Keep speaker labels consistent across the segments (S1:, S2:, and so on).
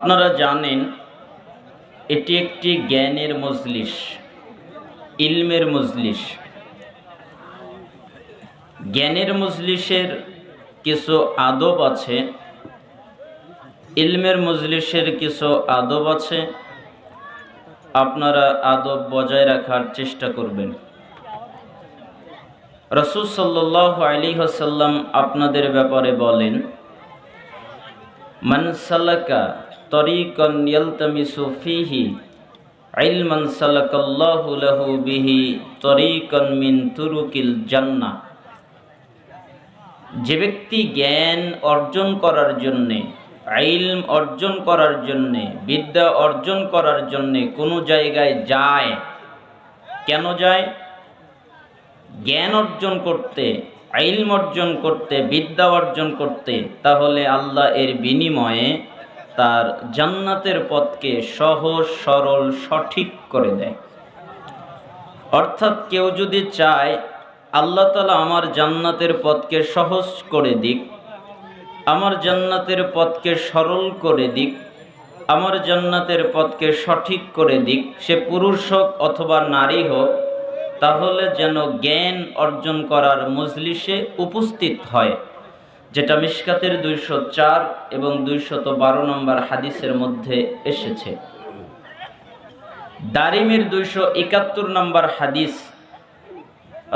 S1: আপনারা জানেন, এটি একটি জ্ঞানের মজলিস, ইলমের মজলিস। জ্ঞানের মজলিসের কিছু আদব আছে, ইলমের মজলিসের কিছু আদব আছে, আপনারা আদব বজায় রাখার চেষ্টা করবেন। রসুল সাল্লাহ আলী হাসাল্লাম আপনাদের ব্যাপারে বলেন, মান সালাকা তরিকন ইয়ালতামিসু ফিহি, ইলমান সালাকাল্লাহু লাহু বিহি তরিকন মিন তুরুকিল জান্নাহ যে ব্যক্তি জ্ঞান অর্জন করার জন্যে, ইলম অর্জন করার জন্যে, বিদ্যা অর্জন করার জন্যে কোনো জায়গায় যায়, কেন যায়? জ্ঞান অর্জন করতে আইলম অর্জন করতে, বিদ্যা অর্জন করতে, তাহলে আল্লাহ এর বিনিময়ে তার জান্নাতের পথকে সহজ, সরল, সঠিক করে দেয়। অর্থাৎ কেউ যদি চায়, আল্লাহ তালা আমার জান্নাতের পথকে সহজ করে দিক, আমার জান্নাতের পথকে সরল করে দিক, আমার জান্নাতের পথকে সঠিক করে দিক, সে পুরুষ হোক অথবা নারী হোক, তাহলে যেন জ্ঞান অর্জন করার মজলিসে উপস্থিত হয়। যেটা মিশকাতের দুইশো চার এবং দুইশত বারো নম্বর হাদিসের মধ্যে এসেছে। দারিমের দুইশো একাত্তর নম্বর হাদিস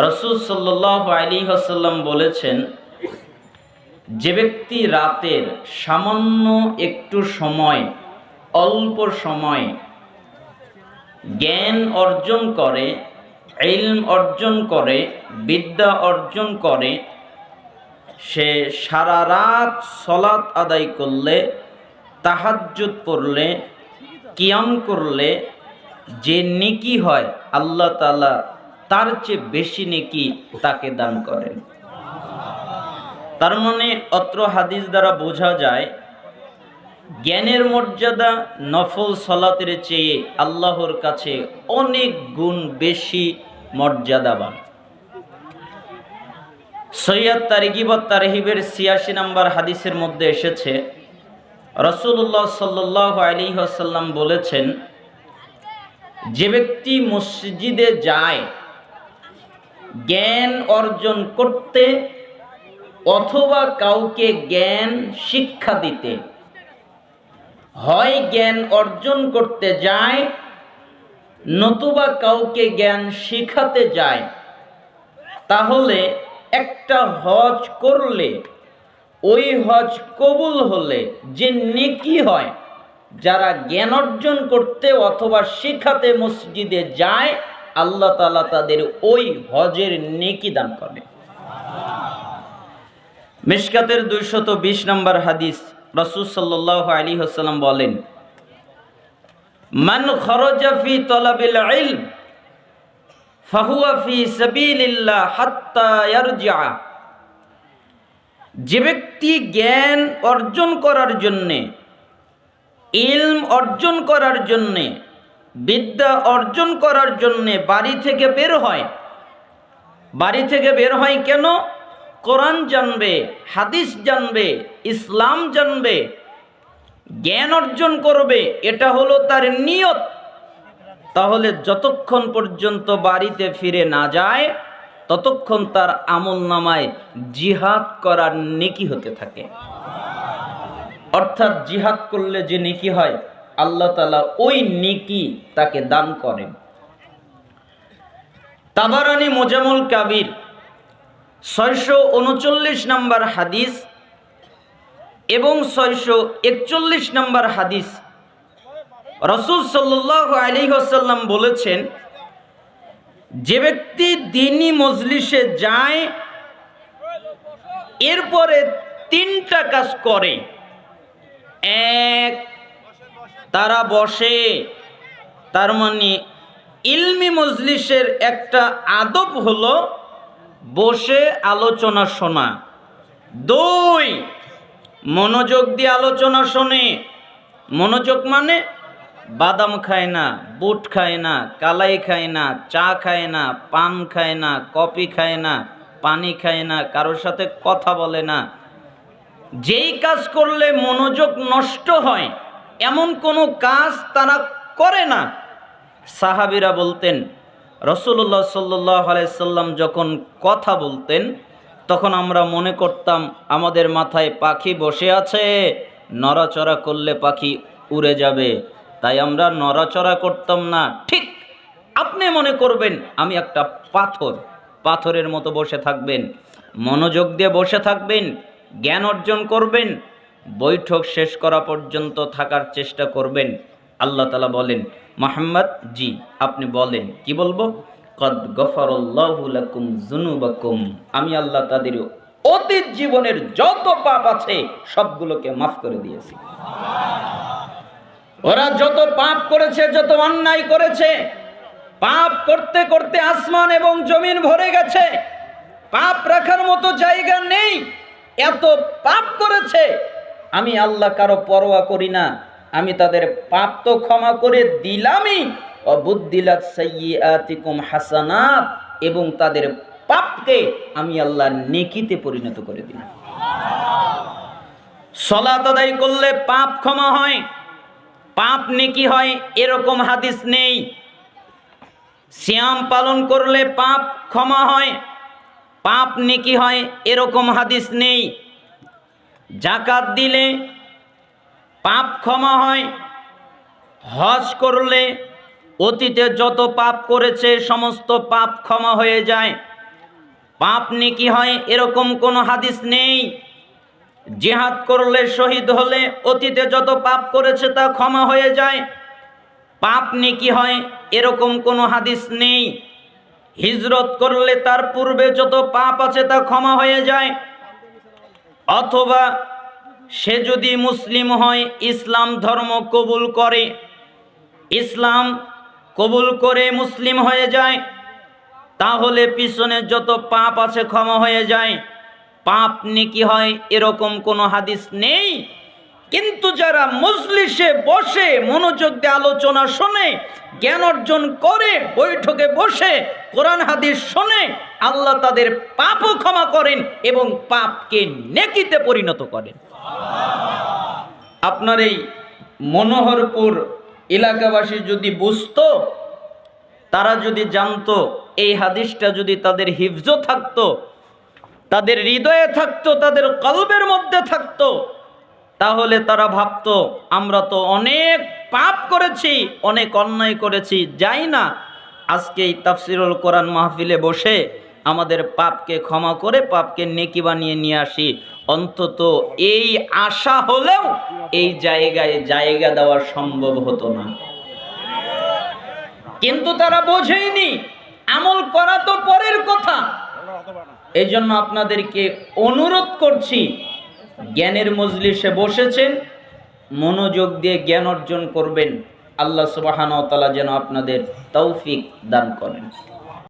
S1: রসুল সাল্লাহ আলী হাসাল্লাম বলেছেন, যে ব্যক্তি রাতের সামান্য একটু সময়, অল্প সময় জ্ঞান অর্জন করে, ইলম অর্জন করে, বিদ্যা অর্জন করে সে সারা রাত সলাৎ আদায় করলে, তাহাজ্জুদ পড়লে কিয়াম করলে যে নেকি হয়, আল্লাহ তালা তার চেয়ে বেশি নেকি তাকে দান করেন। তার মানে অত্র হাদিস দ্বারা বোঝা যায়, জ্ঞানের মর্যাদা নফল সলাতের চেয়ে আল্লাহর কাছে অনেক গুণ বেশি মর্যাদাবান। সৈয়দ তারিকিবত তারহিবের ছিয়াশি নম্বর হাদিসের মধ্যে এসেছে রসুল্লাহ সাল্লাহ আলী আসাল্লাম বলেছেন, যে ব্যক্তি মসজিদে যায়, জ্ঞান অর্জন করতে অথবা কাউকে জ্ঞান শিক্ষা দিতে, হয় জ্ঞান অর্জন করতে যায়, নতুবা কাউকে জ্ঞান শিখাতে যায়, তাহলে একটা হজ করলে, ওই হজ কবুল হলে যে নেকি হয়, যারা জ্ঞান অর্জন করতে অথবা শিখাতে মসজিদে যায়, আল্লাহ তালা তাদের ওই হজের নেকি দান করে। মিশকাতের দুইশত বিশ নম্বর হাদিস রসুল সাল্লাহ আলী হাসাল্লাম বলেন, মান খরজাফি তলাবিল যে ব্যক্তি জ্ঞান অর্জন করার জন্যে, ইলম অর্জন করার জন্যে, বিদ্যা অর্জন করার জন্যে বাড়ি থেকে বের হয়। বাড়ি থেকে বের হয় কেন? কোরআন জানবে, হাদিস জানবে, ইসলাম জানবে, জ্ঞান অর্জন করবে, এটা হলো তার নিয়ত। তাহলে যতক্ষণ পর্যন্ত বাড়িতে ফিরে না যায়, ততক্ষণ তার আমল নামায় জিহাদ করার নেকি হতে থাকে। অর্থাৎ জিহাদ করলে যে নেকি হয়, আল্লাহ তালা ওই নেকি তাকে দান করেন। তাবারানি মোজামুল কাবির ছয়শো উনচল্লিশ নম্বর হাদিস এবং ছয়শো একচল্লিশ নম্বর হাদিস রসুল সাল্লাহ আলী আসাল্লাম বলেছেন, যে ব্যক্তি দিনী মজলিসে যায়, এরপরে তিনটা কাজ করে। এক, তারা বসে। তার মানে ইলমি মজলিসের একটা আদব হলো বসে আলোচনা শোনা। দুই, মনোযোগ দিয়ে আলোচনা শোনে। মনোযোগ মানে বাদাম খায় না, বুট খায় না, কালাই খায় না, চা খায় না, পান খায় না, কফি খায় না, পানি খায় না, কারোর সাথে কথা বলে না। যেই কাজ করলে মনোযোগ নষ্ট হয়, এমন কোনো কাজ তারা করে না। সাহাবিরা বলতেন রসুল্লাহ সাল্লাহ সাল্লাম যখন কথা বলতেন, তখন আমরা মনে করতাম, আমাদের মাথায় পাখি বসে আছে, নড়াচড়া করলে পাখি উড়ে যাবে। তাই আমরা নড়াচড়া করতাম না। ঠিক আপনি মনে করবেন, আমি একটা পাথর, পাথরের মতো বসে থাকবেন, মনোযোগ দিয়ে বসে থাকবেন, জ্ঞান অর্জন করবেন, বৈঠক শেষ করা পর্যন্ত থাকার চেষ্টা করবেন। আল্লাহ তালা বলেন মোহাম্মদ জি, আপনি বলেন, কি বলব? কদ লাকুম জুনুবাকুম আমি আল্লাহ তাদের অতীত জীবনের যত পাপ আছে, সবগুলোকে মাফ করে দিয়েছি। ওরা যত পাপ করেছে, যত অন্যায় করেছে, পাপ করতে করতে আসমান এবং জমিন ভরে গেছে। পাপ রাখার মতো জায়গা নেই। এত পাপ করেছে। আমি আল্লাহ কারও পরোয়া করি না। আমি তাদের পাপ তো ক্ষমা করে দিলামই। অবুদ্দিলাত সাইয়্যাতিকুম হাসানাত। এবং তাদের পাপকে আমি আল্লাহ নেকিতে পরিণত করে দিলাম। সলাত আদায় করলে পাপ ক্ষমা হয়। পাপ নেকি হয়, এরকম হাদিস নেই। সিয়াম পালন করলে পাপ ক্ষমা হয়, পাপ নেকি হয়, এরকম হাদিস নেই। জাকাত দিলে পাপ ক্ষমা হয়, হজ করলে অতীতে যত পাপ করেছে, সমস্ত পাপ ক্ষমা হয়ে যায়। পাপ নেকি হয়, এরকম কোনো হাদিস নেই। জিহাদ করলে শহীদ হলে অতীতে যত পাপ করেছে তা ক্ষমা হয়ে যায়। পাপ নেকি হয়, এরকম কোনো হাদিস নেই। হিজরত করলে তার পূর্বে যত পাপ আছে তা ক্ষমা হয়ে যায়। অথবা সে যদি মুসলিম হয়, ইসলাম ধর্ম কবুল করে। ইসলাম কবুল করে মুসলিম হয়ে যায়, তাহলে পিছনে যত পাপ আছে ক্ষমা হয়ে যায়। পাপ নেকি হয়, এরকম কোনো হাদিস নেই। কিন্তু যারা মজলিসে বসে, মনোযোগ দিয়ে আলোচনা শোনে, জ্ঞান অর্জন করে, বৈঠকে বসে, কোরআন, হাদিস শোনে, আল্লাহ তাদের পাপও ক্ষমা করেন এবং পাপকে নেকিতে পরিণত করেন। আপনার এই মনোহরপুর এলাকাবাসী যদি বুঝত, তারা যদি জানতো, এই হাদিসটা যদি তাদের হিফজ থাকতো তাদের হৃদয়ে থাকতো, তাদের কলবের মধ্যে থাকতো। তাহলে তারা ভাবতো, আমরা তো অনেক পাপ করেছি, অনেক অন্যায় করেছি, যাই না। আজকে এই তাফসিরুল কোরআন মাহফিলে বসে আমাদের পাপকে ক্ষমা করে, পাপকে নেকি বানিয়ে নিয়ে আসি। অন্তত এই আশা হলেও এই জায়গায় জায়গা দেওয়া সম্ভব হতো না। কিন্তু তারা বোঝেইনি, আমল করা তো পরের কথা। এই জন্য আপনাদেরকে অনুরোধ করছি, জ্ঞানের মজলিসে বসেছেন, মনোযোগ দিয়ে জ্ঞান অর্জন করবেন। আল্লাহ সুবাহান তালা যেন আপনাদের তৌফিক দান করেন।